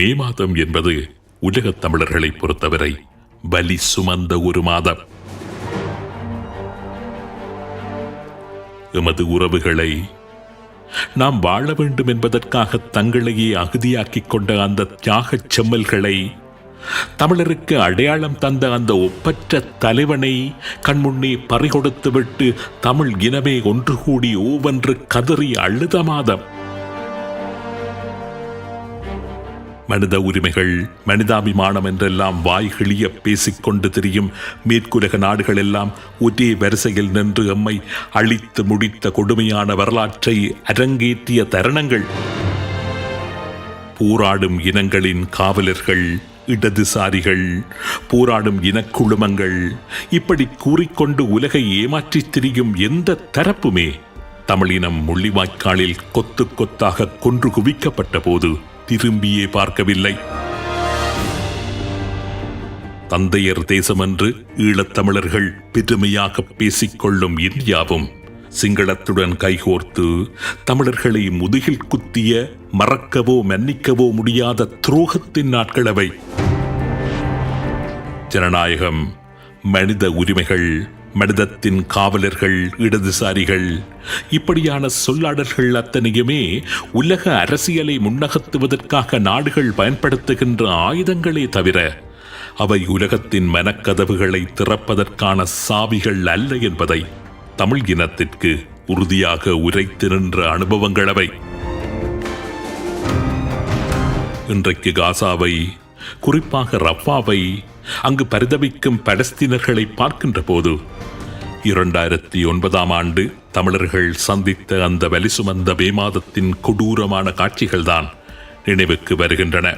மே மாதம் என்பது உலகத் தமிழர்களை பொறுத்தவரை வலி சுமந்த ஒரு மாதம். எமது உறவுகளை நாம் வாழ வேண்டும் என்பதற்காக தங்களையே அகுதியாக்கிக் கொண்ட அந்த தியாகச் செம்மல்களை தமிழருக்கு அடையாளம் தந்த அந்த ஒப்பற்ற தலைவனை கண்முன்னே பறிகொடுத்துவிட்டு தமிழ் இனமே ஒன்று கூடி ஓவென்று கதறி அழுத மாதம். மனித உரிமைகள் மனிதாபிமானம் என்றெல்லாம் வாய்கிழிய பேசிக்கொண்டு திரியும் மேற்குலக நாடுகள் எல்லாம் ஒரே வரிசையில் நின்று எம்மை அழித்து முடித்த கொடுமையான வரலாற்றை அரங்கேற்றிய தருணங்கள். போராடும் இனங்களின் காவலர்கள் இடதுசாரிகள் போராடும் இனக்குழுமங்கள் இப்படி கூறிக்கொண்டு உலகை ஏமாற்றித் திரியும் எந்த தரப்புமே தமிழினம் முள்ளிவாய்க்காலில் கொத்து கொத்தாக கொன்று குவிக்கப்பட்ட போது திரும்பியே பார்க்கவில்லை. தந்தையர் தேசமென்று ஈழத்தமிழர்கள் பெருமையாக பேசிக்கொள்ளும் இந்தியாவும் சிங்களத்துடன் கைகோர்த்து தமிழர்களை முதுகில் குத்திய மறக்கவோ மன்னிக்கவோ முடியாத துரோகத்தின் நாட்களவை. ஜனநாயகம் மனித உரிமைகள் மனிதத்தின் காவலர்கள் இடதுசாரிகள். இப்படியான சொல்லாடல்கள் அத்தனையுமே உலக அரசியலை முன்னகத்துவதற்காக நாடுகள் பயன்படுத்துகின்ற ஆயுதங்களே தவிர அவை உலகத்தின் மனக்கதவுகளை திறப்பதற்கான சாவிகள் அல்ல என்பதை தமிழ் இனத்திற்கு உறுதியாக உரைத்து நின்ற அனுபவங்கள் அவை. இன்றைக்கு காசாவை குறிப்பாக ரஃபாவை அங்கு பரிதவிக்கும் பலஸ்தீனர்களை பார்க்கின்ற போது இரண்டாயிரத்தி ஒன்பதாம் ஆண்டு தமிழர்கள் சந்தித்த அந்த வலிசுமந்த மே மாதத்தின் கொடூரமான காட்சிகள்தான் நினைவுக்கு வருகின்றன.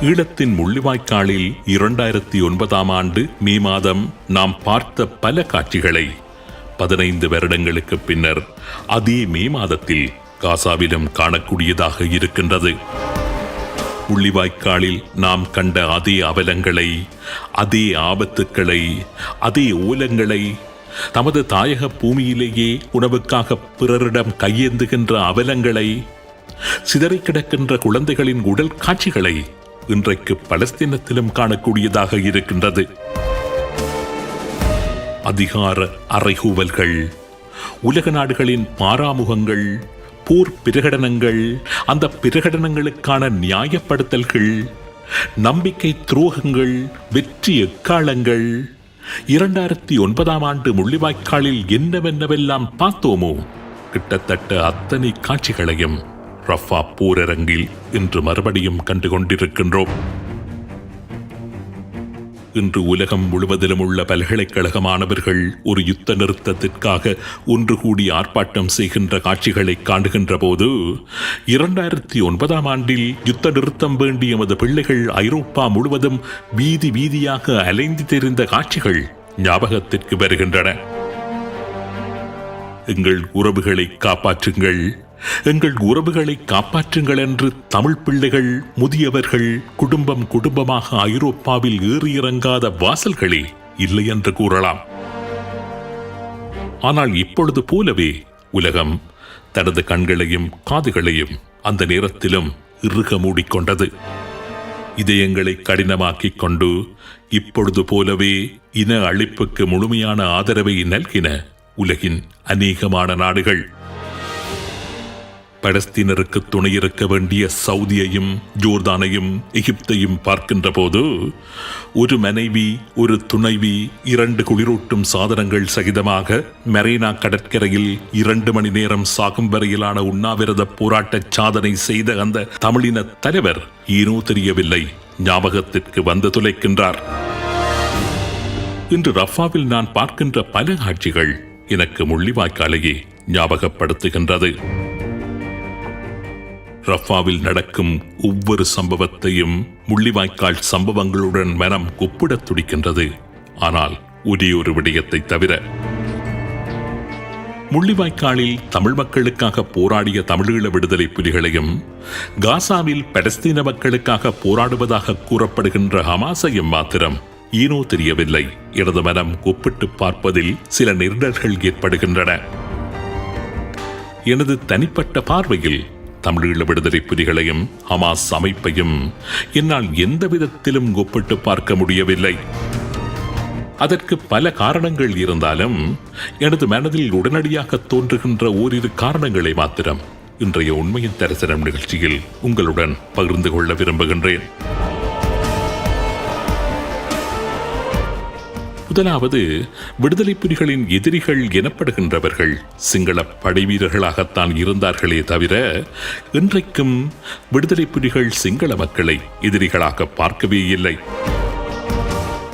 ஈழத்தின் முள்ளிவாய்க்காலில் இரண்டாயிரத்தி ஒன்பதாம் ஆண்டு மே மாதம் நாம் பார்த்த பல காட்சிகளை பதினைந்து வருடங்களுக்கு பின்னர் அதே மே மாதத்தில் காசாவிலும் காணக்கூடியதாக இருக்கின்றது. புள்ளிவாய்க்காலில் நாம் கண்ட அதே அவலங்களை அதே ஆபத்துக்களை அதே ஓலங்களை தமது தாயக பூமியிலேயே உணவுக்காக பிறரிடம் கையேந்துகின்ற அவலங்களை சிதறிக் கிடக்கின்ற குழந்தைகளின் உடல் காட்சிகளை இன்றைக்கு பலஸ்தீனத்திலும் காணக்கூடியதாக இருக்கின்றது. அதிகார அறைகூவல்கள் உலக நாடுகளின் பாராமுகங்கள் போர் பிரகடனங்கள் அந்த பிரகடனங்களுக்கான நியாயப்படுத்தல்கள் நம்பிக்கை துரோகங்கள் வெற்றி எக்காலங்கள். இரண்டாயிரத்தி ஒன்பதாம் ஆண்டு முள்ளிவாய்க்காலில் என்னவென்னவெல்லாம் பார்த்தோமோ கிட்டத்தட்ட அத்தனை காட்சிகளையும் ரஃபா போரரங்கில் இன்று மறுபடியும் கண்டு கொண்டிருக்கின்றோம் இன்று உலகம் முழுவதிலும் உள்ள பல்கலைக்கழக மாணவர்கள் ஒரு யுத்த நிறுத்தத்திற்காக ஒன்று கூடி ஆர்ப்பாட்டம் செய்கின்ற காட்சிகளை காணுகின்ற போது இரண்டாயிரத்தி ஒன்பதாம் ஆண்டில் யுத்த நிறுத்தம் வேண்டிய எமது பிள்ளைகள் ஐரோப்பா முழுவதும் வீதி வீதியாக அலைந்து தெரிந்த காட்சிகள் ஞாபகத்திற்கு வருகின்றன. எங்கள் உறவுகளை காப்பாற்றுங்கள். எங்கள் உறவுகளை காப்பாற்றுங்கள் என்று தமிழ் பிள்ளைகள் முதியவர்கள் குடும்பம் குடும்பமாக ஐரோப்பாவில் ஏறி இறங்காத வாசல்களே இல்லை என்று கூறலாம். ஆனால் இப்பொழுது போலவே உலகம் தனது கண்களையும் காதுகளையும் அந்த நேரத்திலும் இறுக மூடிக்கொண்டது. இதயங்களை கடினமாக்கிக் கொண்டு இப்பொழுது போலவே இன அழிப்புக்கு முழுமையான ஆதரவை நல்கின உலகின் அநேகமான நாடுகள். பலஸ்தீனருக்கு துணை இருக்க வேண்டிய சவுதியையும் ஜோர்தானையும் எகிப்தையும் பார்க்கின்ற போது ஒரு மனைவி ஒரு துணைவி இரண்டு குளிரூட்டும் சாதனங்கள் சகிதமாக மெரீனா கடற்கரையில் இரண்டு மணி நேரம் சாகும் வரையிலான உண்ணாவிரத போராட்ட சாதனை செய்த அந்த தமிழின தலைவர் ஏனோ தெரியவில்லை. ஞாபகத்திற்கு வந்து துளைக்கின்றார். இன்று ரஃபாவில் நான் பார்க்கின்ற பல காட்சிகள் எனக்கு முள்ளிவாய்க்காலையே ஞாபகப்படுத்துகின்றது. ரஃபாவில் நடக்கும் ஒவ்வொரு சம்பவத்தையும் முள்ளிவாய்க்கால் சம்பவங்களுடன் மனம் ஒப்பிடத் துடிக்கின்றது. ஆனால் ஒரே ஒரு விடயத்தை தவிர முள்ளிவாய்க்காலில் தமிழ் மக்களுக்காக போராடிய தமிழீழ விடுதலை புலிகளையும் காசாவில் பலஸ்தீன மக்களுக்காக போராடுவதாக கூறப்படுகின்ற ஹமாசையும் மாத்திரம் ஈனோ தெரியவில்லை எனது மனம் ஒப்பிட்டு பார்ப்பதில் சில நிரடல்கள் ஏற்படுகின்றன. எனது தனிப்பட்ட பார்வையில் தமிழீழ விடுதலை புலிகளையும் ஹமாஸ் அமைப்பையும் என்னால் எந்த விதத்திலும் ஒப்பிட்டு பார்க்க முடியவில்லை. அதற்கு பல காரணங்கள் இருந்தாலும் எனது மனதில் உடனடியாக தோன்றுகின்ற ஓரிரு காரணங்களை மாத்திரம் இன்றைய உண்மையின் தரிசனம் நிகழ்ச்சியில் உங்களுடன் பகிர்ந்து கொள்ள விரும்புகின்றேன். முதலாவது விடுதலை புலிகளின் எதிரிகள் எனப்படுகின்றவர்கள். சிங்கள படைவீரர்களாகத்தான் இருந்தார்களே தவிர இன்றைக்கும் விடுதலை புலிகள் சிங்கள மக்களை எதிரிகளாக பார்க்கவே இல்லை.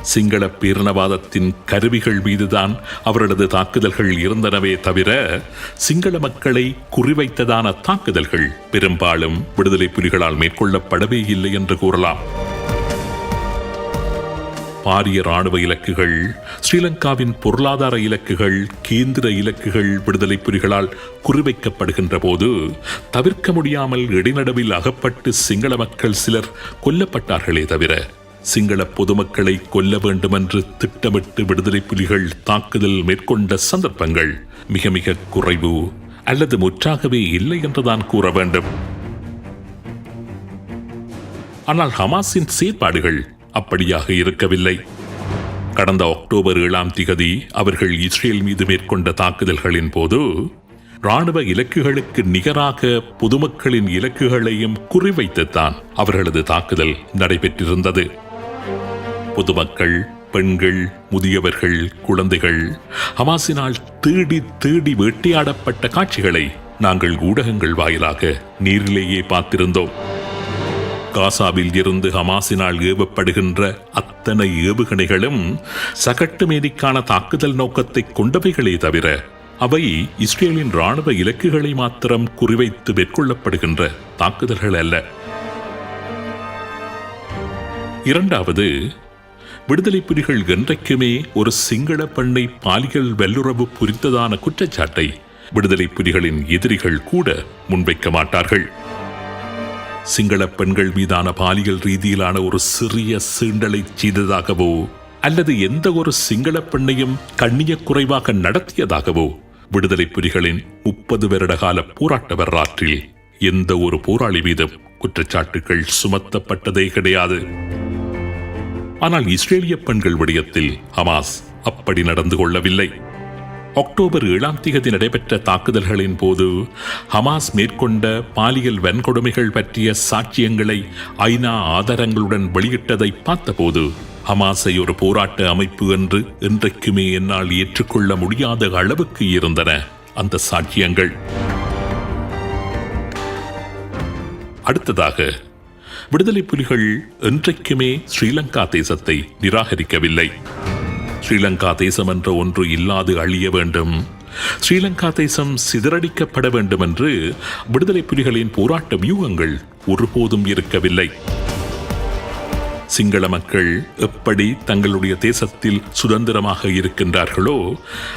சிங்கள பேரினவாதத்தின் கருவிகள் மீதுதான் அவர்களது தாக்குதல்கள் இருந்தனவே தவிர சிங்கள மக்களை குறிவைத்ததான தாக்குதல்கள் பெரும்பாலும் விடுதலை புலிகளால் மேற்கொள்ளப்படவே இல்லை என்று கூறலாம். பாரிய ராணுவ இலக்குகள் ஸ்ரீலங்காவின் பொருளாதார இலக்குகள் கேந்திர இலக்குகள் விடுதலை புலிகளால் குறிவைக்கப்படுகின்ற போது தவிர்க்க முடியாமல் இடைநடுவில் அகப்பட்டு சிங்கள மக்கள் சிலர் கொல்லப்பட்டார்களே தவிர சிங்கள பொதுமக்களை கொல்ல வேண்டுமென்று திட்டமிட்டு விடுதலை புலிகள் தாக்குதல் மேற்கொண்ட சந்தர்ப்பங்கள் மிக மிக குறைவு அல்லது முற்றாகவே இல்லை என்றுதான் கூற வேண்டும். ஆனால் ஹமாஸின் செயற்பாடுகள் அப்படியாக இருக்கவில்லை. கடந்த அக்டோபர் ஏழாம் திகதி அவர்கள் இஸ்ரேல் மீது மேற்கொண்ட தாக்குதல்களின் போது ராணுவ இலக்குகளுக்கு நிகராக பொதுமக்களின் இலக்குகளையும் குறிவைத்துத்தான் அவர்களது தாக்குதல் நடைபெற்றிருந்தது. பொதுமக்கள் பெண்கள் முதியவர்கள் குழந்தைகள் ஹமாசினால் தேடி தேடி வேட்டையாடப்பட்ட காட்சிகளை நாங்கள் ஊடகங்கள் வாயிலாக நேரிலேயே பார்த்திருந்தோம். காசாவில் இருந்து ஹமாசினால் ஏவப்படுகின்ற அத்தனை ஏவுகணைகளும் சகட்டு மேனிக்கான தாக்குதல் நோக்கத்தை கொண்டவைகளே தவிர அவை இஸ்ரேலின் ராணுவ இலக்குகளை மாத்திரம் குறிவைத்து மேற்கொள்ளப்படுகின்ற தாக்குதல்கள் அல்ல. இரண்டாவது விடுதலை புலிகள் என்றைக்குமே ஒரு சிங்கள பெண்ணை பாலியல் வல்லுறவு புரிந்ததான குற்றச்சாட்டை விடுதலை புலிகளின் எதிரிகள் கூட முன்வைக்க மாட்டார்கள். சிங்கள பெண்கள் மீதான பாலியல் ரீதியிலான ஒரு சிறிய சீண்டலை செய்ததாகவோ அல்லது எந்த ஒரு சிங்கள பெண்ணையும் கண்ணிய குறைவாக நடத்தியதாகவோ விடுதலை புலிகளின் முப்பது வருட கால போராட்ட வரலாற்றில் எந்த ஒரு போராளி மீதும் குற்றச்சாட்டுகள் சுமத்தப்பட்டதே கிடையாது. ஆனால் இஸ்ரேலிய பெண்கள் விடயத்தில் ஹமாஸ் அப்படி நடந்து கொள்ளவில்லை. அக்டோபர் ஏழாம் தேதி நடைபெற்ற தாக்குதல்களின் போது ஹமாஸ் மேற்கொண்ட பாலியல் வன்கொடுமைகள் பற்றிய சாட்சியங்களை ஐநா ஆதாரங்களுடன் வெளியிட்டதை பார்த்தபோது ஹமாஸை ஒரு போராட்ட அமைப்பு என்று என்றைக்குமே என்னால் ஏற்றுக்கொள்ள முடியாத அளவுக்கு இருந்தன அந்த சாட்சியங்கள். அடுத்ததாக விடுதலை புலிகள் என்றைக்குமே ஸ்ரீலங்கா தேசத்தை நிராகரிக்கவில்லை. ஸ்ரீலங்கா தேசம் என்ற ஒன்று இல்லாது அழிய வேண்டும். ஸ்ரீலங்கா தேசம் சிதறடிக்கப்பட வேண்டும் என்று விடுதலை புலிகளின் போராட்ட வியூகங்கள் ஒருபோதும் இருக்கவில்லை. சிங்கள மக்கள் எப்படி தங்களுடைய தேசத்தில் சுதந்திரமாக இருக்கின்றார்களோ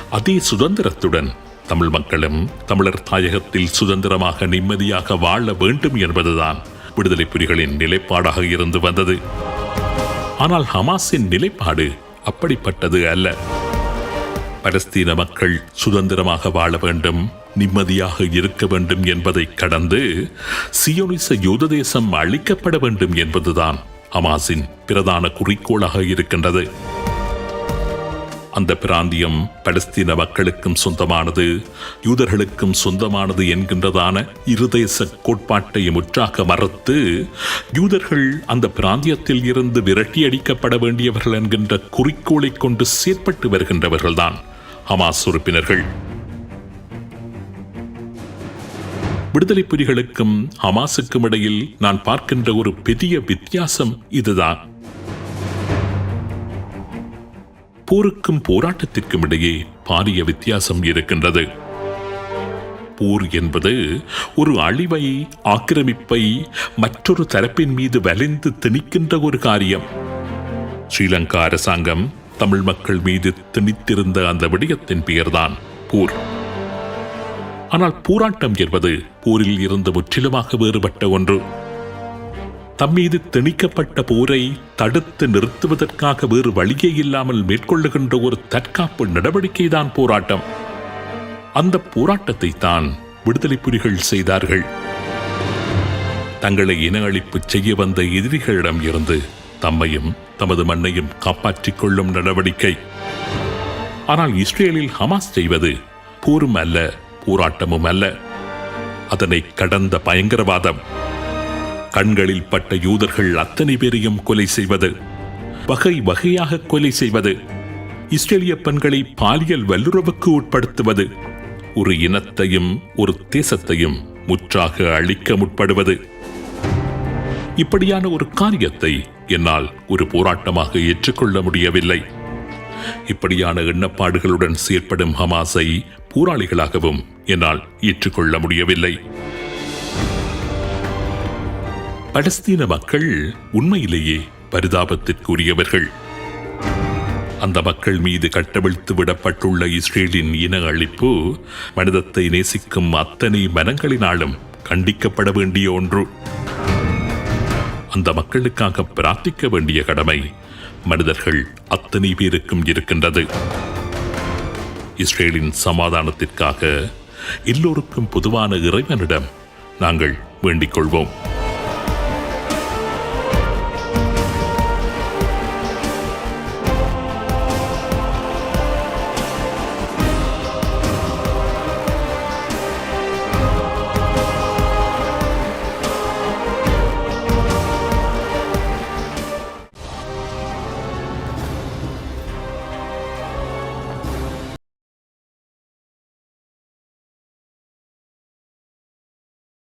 அதே சுதந்திரத்துடன் தமிழ் மக்களும் தமிழர் தாயகத்தில் சுதந்திரமாக நிம்மதியாக வாழ வேண்டும் என்பதுதான் விடுதலை புலிகளின் நிலைப்பாடாக இருந்து வந்தது. ஆனால் ஹமாஸின் நிலைப்பாடு அப்படிப்பட்டது அல்ல. பலஸ்தீன மக்கள் சுதந்திரமாக வாழ வேண்டும் நிம்மதியாக இருக்க வேண்டும் என்பதை கடந்து சியோனிச யூத தேசம் அழிக்கப்பட வேண்டும் என்பதுதான் ஹமாஸின் பிரதான குறிக்கோளாக இருக்கின்றது. அந்த பிராந்தியம் பலஸ்தீன மக்களுக்கும் சொந்தமானது யூதர்களுக்கும் சொந்தமானது என்கின்றதான இருதேச கோட்பாட்டை முற்றாக மறுத்து யூதர்கள் அந்த பிராந்தியத்தில் இருந்து விரட்டியடிக்கப்பட வேண்டியவர்கள் என்கின்ற குறிக்கோளை கொண்டு செயற்பட்டு வருகின்றவர்கள்தான் ஹமாஸ் உறுப்பினர்கள். விடுதலை புலிகளுக்கும் ஹமாஸுக்கும் இடையில் நான் பார்க்கின்ற ஒரு பெரிய வித்தியாசம் இதுதான். போருக்கும் போராட்டத்திற்கும் இடையே பாரிய வித்தியாசம் இருக்கின்றது. போர் என்பது ஒரு அழிவை ஆக்கிரமிப்பை மற்றொரு தரப்பின் மீது வலிந்து திணிக்கின்ற ஒரு காரியம். ஸ்ரீலங்கா அரசாங்கம் தமிழ் மக்கள் மீது திணித்திருந்த அந்த விடயத்தின் பெயர்தான் போர். ஆனால் போராட்டம் என்பது போரில் இருந்து முற்றிலுமாக வேறுபட்ட ஒன்று. தம்மீது திணிக்கப்பட்ட போரை தடுத்து நிறுத்துவதற்காக வேறு வழியே இல்லாமல் மேற்கொள்ளுகின்ற ஒரு தற்காப்பு நடவடிக்கைதான் போராட்டம். அந்த போராட்டத்தை தான் விடுதலை புலிகள் செய்தார்கள். தங்களை இன அழிப்பு செய்ய வந்த எதிரிகளிடம் இருந்து தம்மையும் தமது மண்ணையும் காப்பாற்றிக் கொள்ளும் நடவடிக்கை. ஆனால் இஸ்ரேலில் ஹமாஸ் செய்வது போரும் அல்ல போராட்டமும் அல்ல. அதனை கடந்த பயங்கரவாதம். கண்களில் பட்ட யூதர்கள் அத்தனை பேரையும் கொலை செய்வது வகை வகையாக கொலை செய்வது இஸ்ரேலிய பெண்களை பாலியல் வல்லுறவுக்கு உட்படுத்துவது ஒரு இனத்தையும் ஒரு தேசத்தையும் முற்றாக அழிக்க முற்படுவது. இப்படியான ஒரு காரியத்தை என்னால் ஒரு போராட்டமாக ஏற்றுக்கொள்ள முடியவில்லை. இப்படியான எண்ணப்பாடுகளுடன் செயற்படும் ஹமாஸை போராளிகளாகவும் என்னால் ஏற்றுக்கொள்ள முடியவில்லை. பலஸ்தீன மக்கள் உண்மையிலேயே பரிதாபத்திற்குரியவர்கள். அந்த மக்கள் மீது கட்டவிழ்த்து விடப்பட்டுள்ள இஸ்ரேலின் இன அழிப்பு மனிதத்தை நேசிக்கும் அத்தனை மனங்களினாலும் கண்டிக்கப்பட வேண்டிய ஒன்று. அந்த மக்களுக்காக பிரார்த்திக்க வேண்டிய கடமை மனிதர்கள் அத்தனை பேருக்கும் இருக்கின்றது. இஸ்ரேலின் சமாதானத்திற்காக எல்லோருக்கும் பொதுவான இறைவனிடம் நாங்கள் வேண்டிக் கொள்வோம்.